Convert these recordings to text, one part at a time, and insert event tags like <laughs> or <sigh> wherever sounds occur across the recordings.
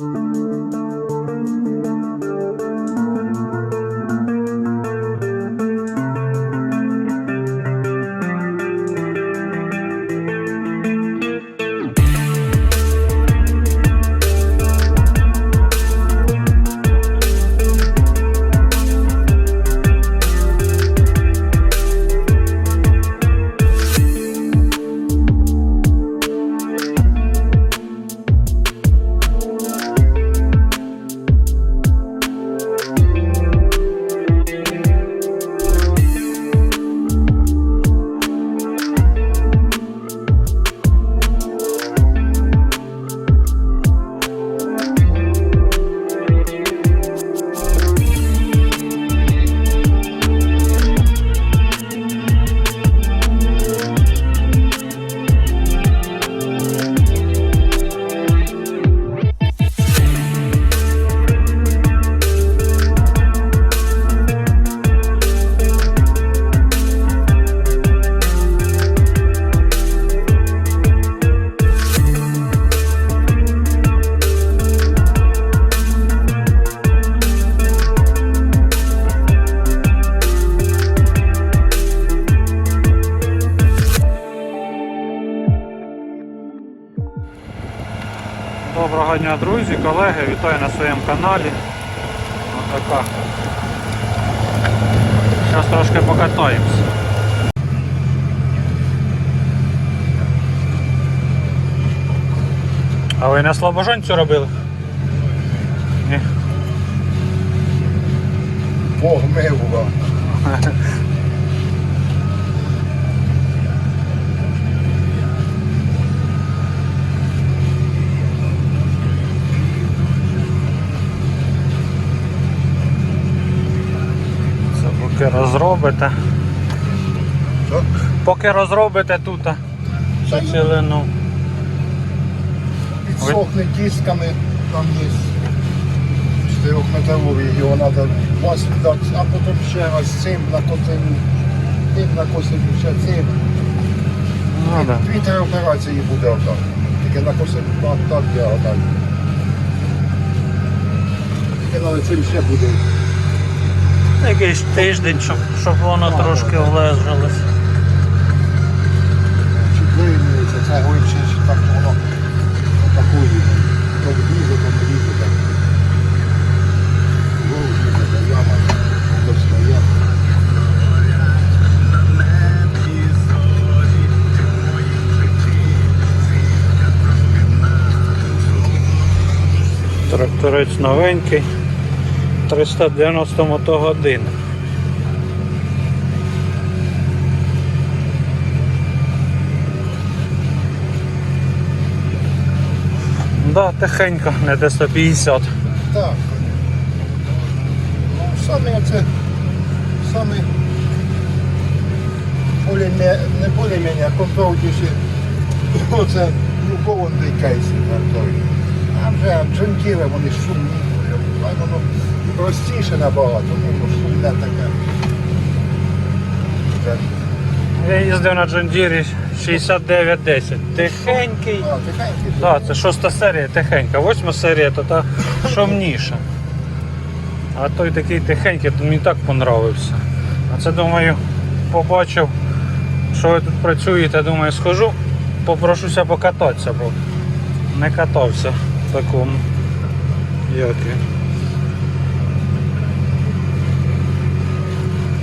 Música Доброго дня, друзі, колеги, вітаю на своєму каналі. Отака. Зараз трошки покатаємось. А ви на слабожанцю робили? Ні. Бог милував. <laughs> Це розробите. Що? Поки розробите тут цю цілину. Підсохне дисками, там є чотирьохметровий, його треба масло дати, а потім ще раз цим накосити, тим накосити ще цим. Ну, да. Дві-три операції буде отак. Тільки накосити так, так, я отак. Тільки на цим ще буде. Якийсь тиждень, щоб, щоб воно трошки влежалось. Чи виявляється, це чи так воно такої. То влізе, то не влізе. так. Вовк та яма, достає. Тракторець новенький. 390 мотогодин. Да, тихенько, не де 150. Так. Ну, саме це, саме более, не более-менее, а комфортніше. Оце кований кейси на той. А вже джункіли, вони шумні. А воно простіше набагато, ну, воно шумне таке. Я їздив на Джондірі 6910. Тихенький. а, тихенький. Да, це шоста серія тихенька. Восьма серія то та шумніша. А той такий тихенький, то мені так понравився. А це думаю, побачив, що ви тут працюєте, думаю, схожу, попрошуся покататися, бо не катався в такому. Як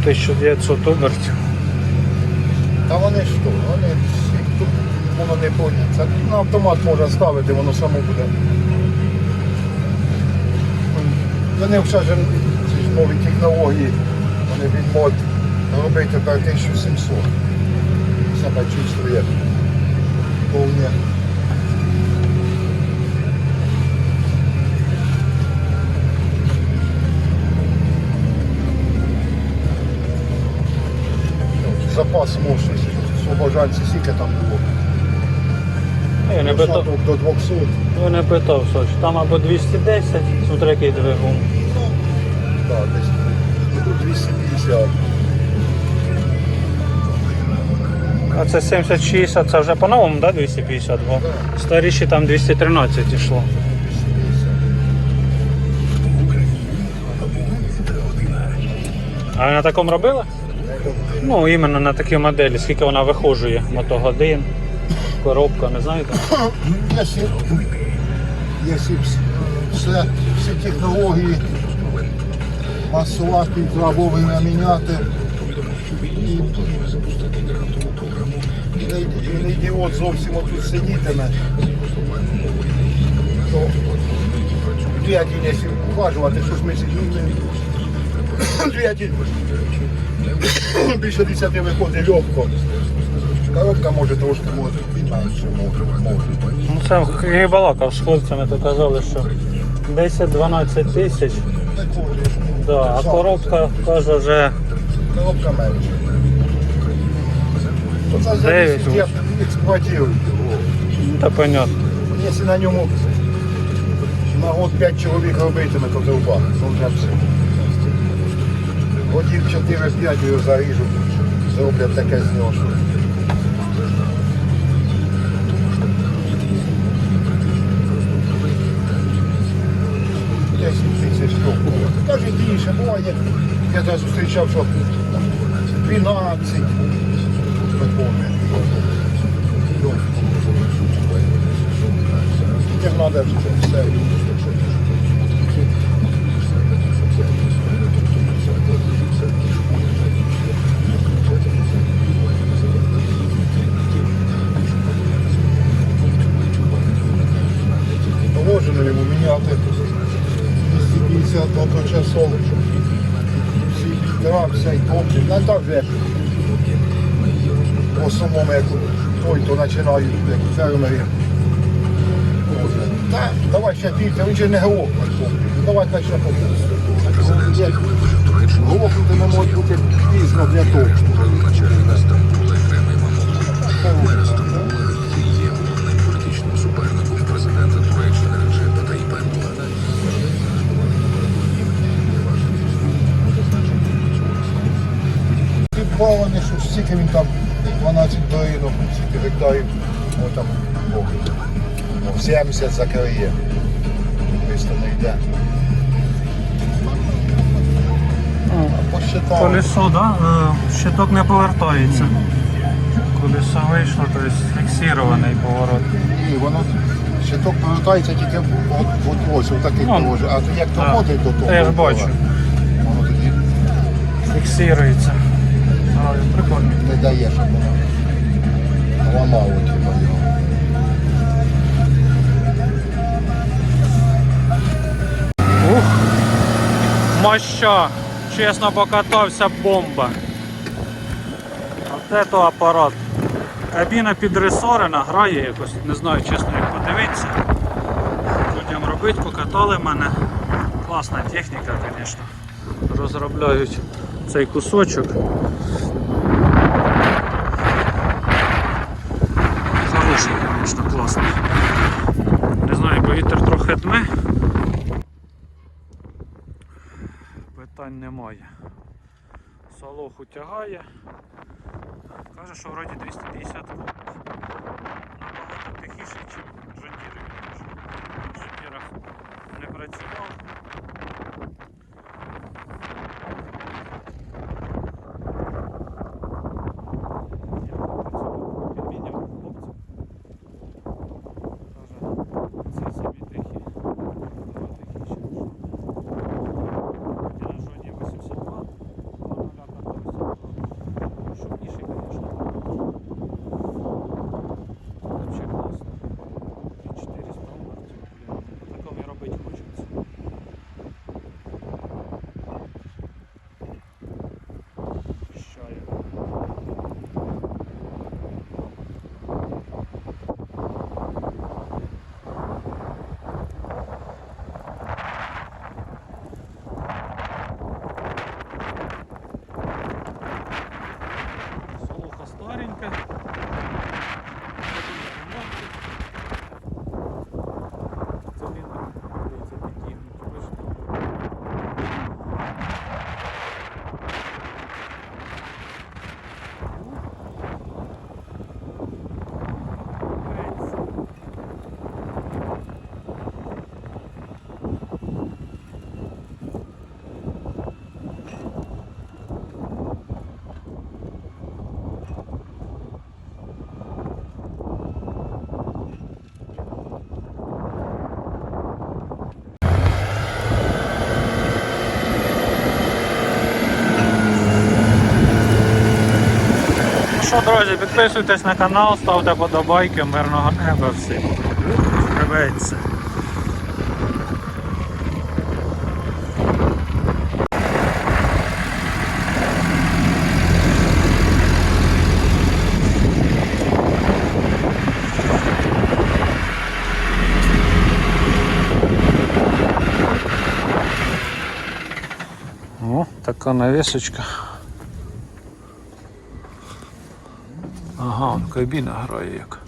1900 обертів. Та вони що, вони всі, тут воно не боїться. На автомат можна ставити, воно само буде. Вони вже ж нові технології, вони від мод робити тепер 1700. Себе чувствує повне. запас мощності. Слобожанці скільки там було. Не питав, Соток до 200. я не питав, що там або 210, смотри, який двигун. Да, десь. Ну, 250. А це 76, а це вже по-новому, да, 250, бо старіші там 213 йшло. А на такому робила? Ну, іменно на такій моделі, скільки вона вихожує, мотогодин, коробка, не знаєте? Якщо, якщо всі технології масувати, вовремя міняти. І, не, ідіот зовсім отут сидітиме, то двигатель, якщо уважувати, що ж ми сиділи, двигатель більше 10 виходить легко. Коробка може трошки може менше, може. Ну це я з хлопцями, то казали, що 10-12 тисяч, да, а коробка каже вже Коробка менше. То це Дев'ять зависить, як експлуатують його. ну, та понятно. Якщо на ньому на год 5 чоловік робитиме, то довба. Ну вже все. Годів 4-5 його заріжуть, зроблять таке з нього. штук. Навіть буває. Я зараз зустрічав, що 12 виповнює. Тільки треба все. Все і топчик. Не так же, як в основному, як той, то починають, як фермери. Та, давай ще бійте, він же не головний. Давай хай ще побудемо. Головнути не може бути пізно для того. політичним Підбавлений, він там 12 доїнок, стільки гектарів, о там о, о, 70 закриє. Місто не йде. Посчитали. Колесо, да? е, щиток не повертається. Колесо вийшло, тобто фіксований поворот. Ні, воно щиток повертається тільки от, от ось, отакий Ну, положення. А як доходить до того, я ж бачу. Воно тоді Фіксується. А, прикольно. не дає. Ух, моща. Чесно покатався бомба. От це апарат. Кабіна підресорена, грає якось, не знаю чесно як подивитися. Людям робити, покатали мене. Класна техніка, звісно. Розробляють цей кусочок. Хороший, звісно, класний. Не знаю, бо вітер трохи дме. Питань немає. Солоху тягає. Каже, що вроді 250 кубів. Набагато тихіше, ніж жонтіри. В жонтірах не працював. Що, друзі, підписуйтесь на канал, ставте подобайки, мирного неба всім. Приветься. О, така навісочка. Ага, он кабіна грає як.